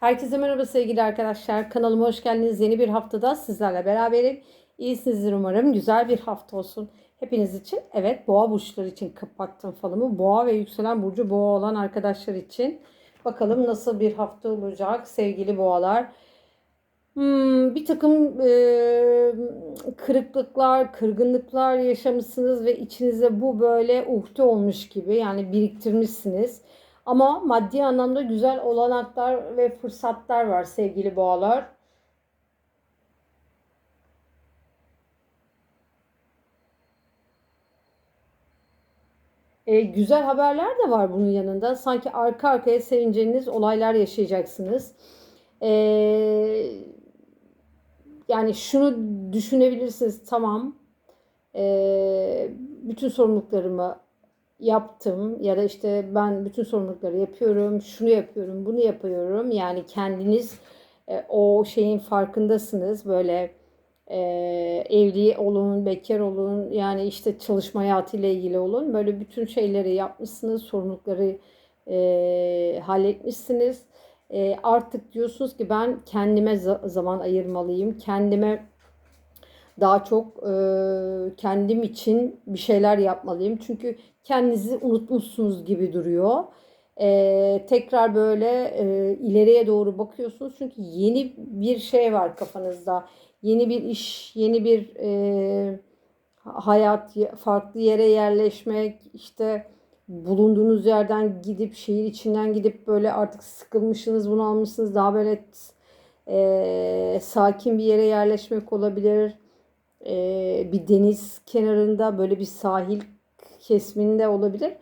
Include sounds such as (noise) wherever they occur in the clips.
Herkese merhaba sevgili arkadaşlar. Kanalıma hoş geldiniz. Yeni bir haftada sizlerle beraberim. İyisinizdir umarım. Güzel bir hafta olsun. Hepiniz için. Evet boğa burçları için kapattım falımı. Boğa ve yükselen burcu boğa olan arkadaşlar için. Bakalım nasıl bir hafta olacak sevgili boğalar. Hmm, bir takım e, kırıklıklar, kırgınlıklar yaşamışsınız ve içinize bu böyle uhde olmuş gibi yani biriktirmişsiniz. Ama maddi anlamda güzel olanaklar ve fırsatlar var sevgili boğalar. E, güzel haberler de var bunun yanında. Sanki arka arkaya sevineceğiniz olaylar yaşayacaksınız. E, yani şunu düşünebilirsiniz. Tamam. E, bütün sorumluluklarımı yaptım ya da işte ben bütün sorumlulukları yapıyorum, şunu yapıyorum, bunu yapıyorum. Yani kendiniz e, o şeyin farkındasınız. Böyle e, evli olun, bekar olun, yani işte çalışma hayatıyla ilgili olun. Böyle bütün şeyleri yapmışsınız, sorumlulukları e, halletmişsiniz. E, artık diyorsunuz ki ben kendime zaman ayırmalıyım, kendime daha çok e, kendim için bir şeyler yapmalıyım. Çünkü kendinizi unutmuşsunuz gibi duruyor. E, tekrar böyle e, ileriye doğru bakıyorsunuz. Çünkü yeni bir şey var kafanızda. Yeni bir iş, yeni bir e, hayat, farklı yere yerleşmek, işte bulunduğunuz yerden gidip şehir içinden gidip böyle artık sıkılmışsınız, bunu almışsınız. Daha böyle e, sakin bir yere yerleşmek olabilir e, bir deniz kenarında böyle bir sahil kesiminde olabilir.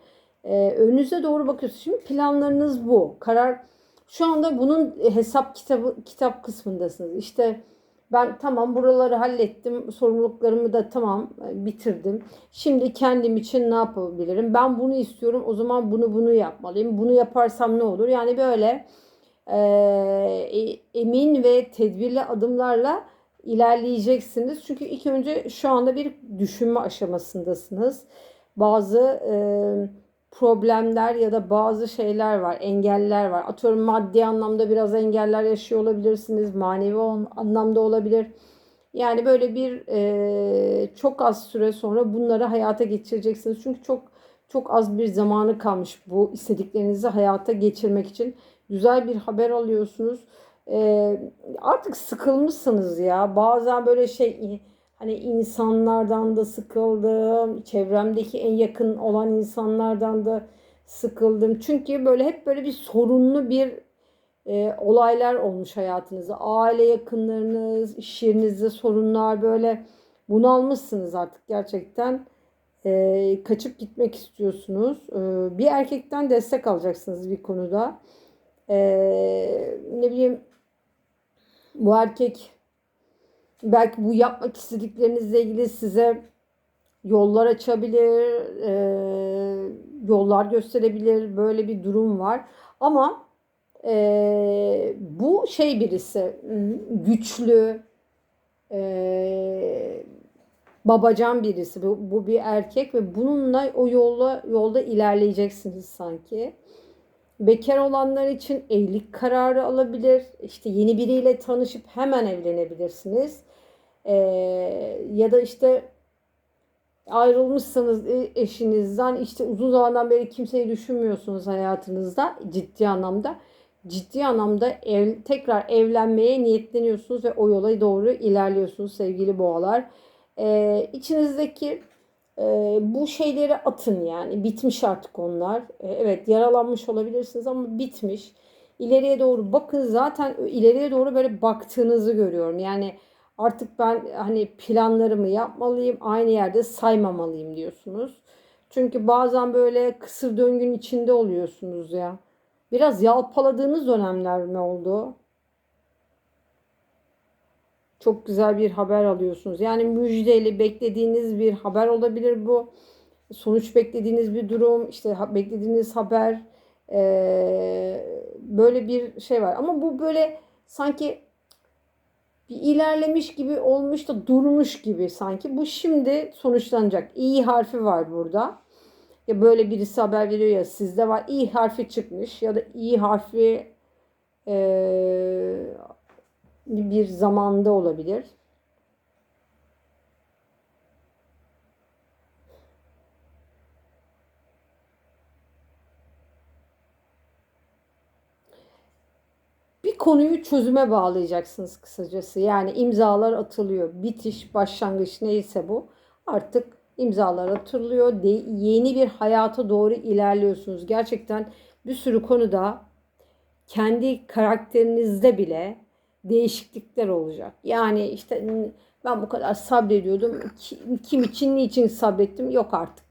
E, önünüze doğru bakıyorsunuz. Şimdi planlarınız bu. Karar şu anda bunun hesap kitabı kitap kısmındasınız. İşte ben tamam buraları hallettim. Sorumluluklarımı da tamam e, bitirdim. Şimdi kendim için ne yapabilirim? Ben bunu istiyorum. O zaman bunu bunu yapmalıyım. Bunu yaparsam ne olur? Yani böyle e, e emin ve tedbirli adımlarla ilerleyeceksiniz. Çünkü ilk önce şu anda bir düşünme aşamasındasınız. Bazı e, problemler ya da bazı şeyler var, engeller var. Atıyorum maddi anlamda biraz engeller yaşıyor olabilirsiniz. Manevi anlamda olabilir. Yani böyle bir e, çok az süre sonra bunları hayata geçireceksiniz. Çünkü çok çok az bir zamanı kalmış bu istediklerinizi hayata geçirmek için. Güzel bir haber alıyorsunuz e, artık sıkılmışsınız ya. Bazen böyle şey hani insanlardan da sıkıldım. Çevremdeki en yakın olan insanlardan da sıkıldım. Çünkü böyle hep böyle bir sorunlu bir e, olaylar olmuş hayatınızda. Aile yakınlarınız, iş yerinizde sorunlar böyle bunalmışsınız artık gerçekten. E, kaçıp gitmek istiyorsunuz. E, bir erkekten destek alacaksınız bir konuda. E, ne bileyim bu erkek belki bu yapmak istediklerinizle ilgili size yollar açabilir, e, yollar gösterebilir. Böyle bir durum var. Ama e, bu şey birisi güçlü, e, babacan birisi. Bu, bu bir erkek ve bununla o yolda yolda ilerleyeceksiniz sanki. Bekar olanlar için evlilik kararı alabilir. İşte yeni biriyle tanışıp hemen evlenebilirsiniz. Ee, ya da işte ayrılmışsanız e, eşinizden işte uzun zamandan beri kimseyi düşünmüyorsunuz hayatınızda ciddi anlamda. Ciddi anlamda ev, tekrar evlenmeye niyetleniyorsunuz ve o yola doğru ilerliyorsunuz sevgili boğalar. Ee, içinizdeki e, bu şeyleri atın yani. Bitmiş artık onlar. E, evet yaralanmış olabilirsiniz ama bitmiş. İleriye doğru bakın zaten ileriye doğru böyle baktığınızı görüyorum. Yani artık ben hani planlarımı yapmalıyım. Aynı yerde saymamalıyım diyorsunuz. Çünkü bazen böyle kısır döngün içinde oluyorsunuz ya. Biraz yalpaladığınız dönemler mi oldu? Çok güzel bir haber alıyorsunuz. Yani müjdeli beklediğiniz bir haber olabilir bu. Sonuç beklediğiniz bir durum, işte beklediğiniz haber ee, böyle bir şey var. Ama bu böyle sanki bir ilerlemiş gibi olmuş da durmuş gibi sanki. Bu şimdi sonuçlanacak. İyi harfi var burada. Ya böyle birisi haber veriyor ya sizde var. İyi harfi çıkmış ya da iyi harfi e, bir zamanda olabilir. bir konuyu çözüme bağlayacaksınız kısacası. Yani imzalar atılıyor. Bitiş, başlangıç neyse bu. Artık imzalar atılıyor. De, yeni bir hayata doğru ilerliyorsunuz. Gerçekten bir sürü konuda kendi karakterinizde bile değişiklikler olacak. Yani işte ben bu kadar sabrediyordum. Kim için niçin sabrettim? Yok artık.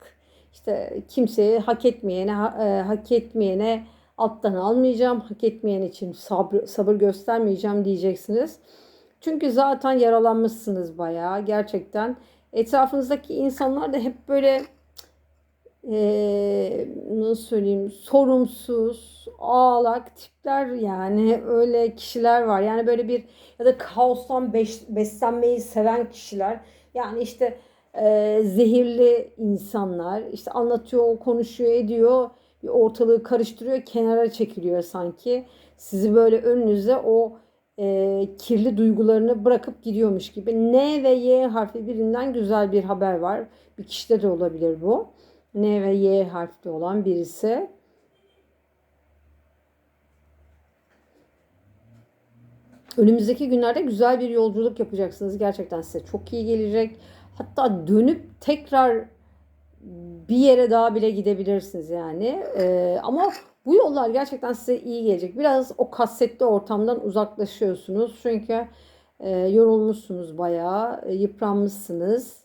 İşte kimseye hak etmeyene e, hak etmeyene alttan almayacağım. Hak etmeyen için sabır, sabır göstermeyeceğim diyeceksiniz. Çünkü zaten yaralanmışsınız bayağı gerçekten. Etrafınızdaki insanlar da hep böyle ee, nasıl söyleyeyim sorumsuz, ağlak tipler yani öyle kişiler var. Yani böyle bir ya da kaostan beş, beslenmeyi seven kişiler. Yani işte e, zehirli insanlar işte anlatıyor, konuşuyor, ediyor ortalığı karıştırıyor, kenara çekiliyor sanki. Sizi böyle önünüze o e, kirli duygularını bırakıp gidiyormuş gibi. N ve Y harfi birinden güzel bir haber var. Bir kişide de olabilir bu. N ve Y harfli olan birisi. Önümüzdeki günlerde güzel bir yolculuk yapacaksınız. Gerçekten size çok iyi gelecek. Hatta dönüp tekrar bir yere daha bile gidebilirsiniz yani. Ee, ama bu yollar gerçekten size iyi gelecek. Biraz o kasetli ortamdan uzaklaşıyorsunuz. Çünkü e, yorulmuşsunuz bayağı, e, yıpranmışsınız.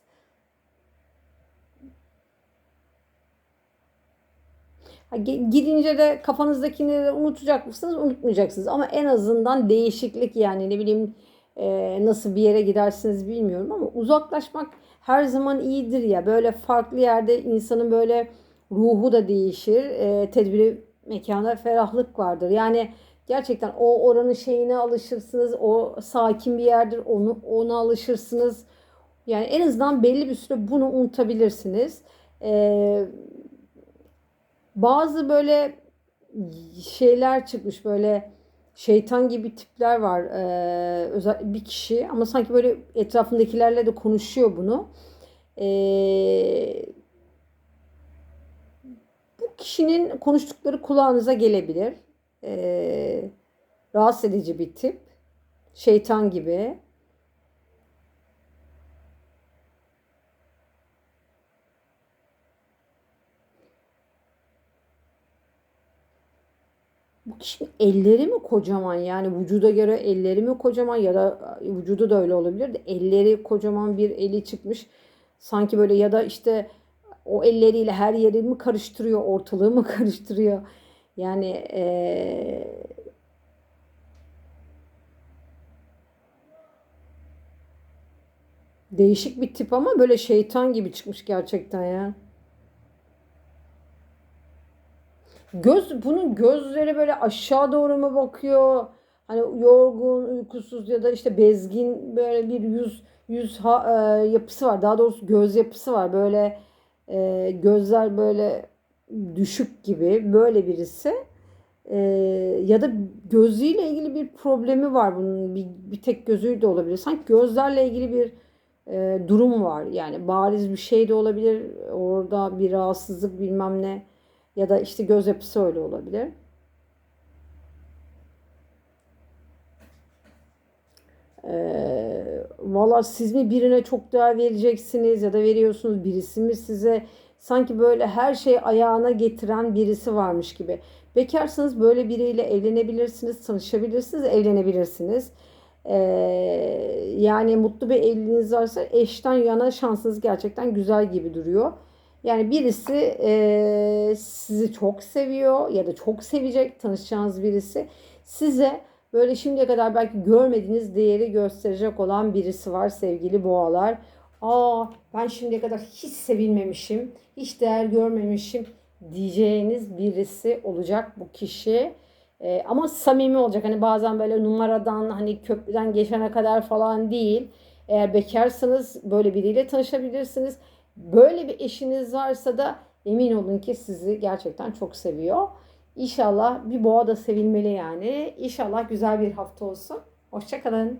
Gidince de kafanızdakini de unutacak mısınız? Unutmayacaksınız. Ama en azından değişiklik yani ne bileyim e, nasıl bir yere gidersiniz bilmiyorum ama uzaklaşmak her zaman iyidir ya. Böyle farklı yerde insanın böyle ruhu da değişir. E, tedbiri mekana ferahlık vardır. Yani gerçekten o oranın şeyine alışırsınız. O sakin bir yerdir. Onu ona alışırsınız. Yani en azından belli bir süre bunu unutabilirsiniz. Ee, bazı böyle şeyler çıkmış böyle şeytan gibi tipler var. Ee, özel bir kişi ama sanki böyle etrafındakilerle de konuşuyor bunu. Ee, bu kişinin konuştukları kulağınıza gelebilir. Ee, rahatsız edici bir tip. Şeytan gibi. Bu kişinin elleri mi kocaman yani vücuda göre elleri mi kocaman ya da vücudu da öyle olabilir de elleri kocaman bir eli çıkmış. Sanki böyle ya da işte o elleriyle her yeri mi karıştırıyor, ortalığı mı (laughs) karıştırıyor? Yani ee, değişik bir tip ama böyle şeytan gibi çıkmış gerçekten ya. Göz bunun gözleri böyle aşağı doğru mu bakıyor? Hani yorgun, uykusuz ya da işte bezgin böyle bir yüz yüz ha, e, yapısı var. Daha doğrusu göz yapısı var. Böyle e, gözler böyle düşük gibi böyle birisi. E, ya da gözüyle ilgili bir problemi var bunun. Bir, bir tek gözü de olabilir. Sanki gözlerle ilgili bir e, durum var. Yani bariz bir şey de olabilir. Orada bir rahatsızlık bilmem ne ya da işte göz yapısı öyle olabilir. Ee, Valla siz mi birine çok değer vereceksiniz ya da veriyorsunuz birisi mi size sanki böyle her şey ayağına getiren birisi varmış gibi. Bekarsanız böyle biriyle evlenebilirsiniz, tanışabilirsiniz, evlenebilirsiniz. Ee, yani mutlu bir evliliğiniz varsa eşten yana şansınız gerçekten güzel gibi duruyor. Yani birisi e, sizi çok seviyor ya da çok sevecek tanışacağınız birisi size böyle şimdiye kadar belki görmediğiniz değeri gösterecek olan birisi var sevgili boğalar. Aa ben şimdiye kadar hiç sevilmemişim, hiç değer görmemişim diyeceğiniz birisi olacak bu kişi. Ee, ama samimi olacak. Hani bazen böyle numaradan hani köprüden geçene kadar falan değil. Eğer bekarsanız böyle biriyle tanışabilirsiniz. Böyle bir eşiniz varsa da emin olun ki sizi gerçekten çok seviyor. İnşallah bir boğa da sevilmeli yani. İnşallah güzel bir hafta olsun. Hoşçakalın.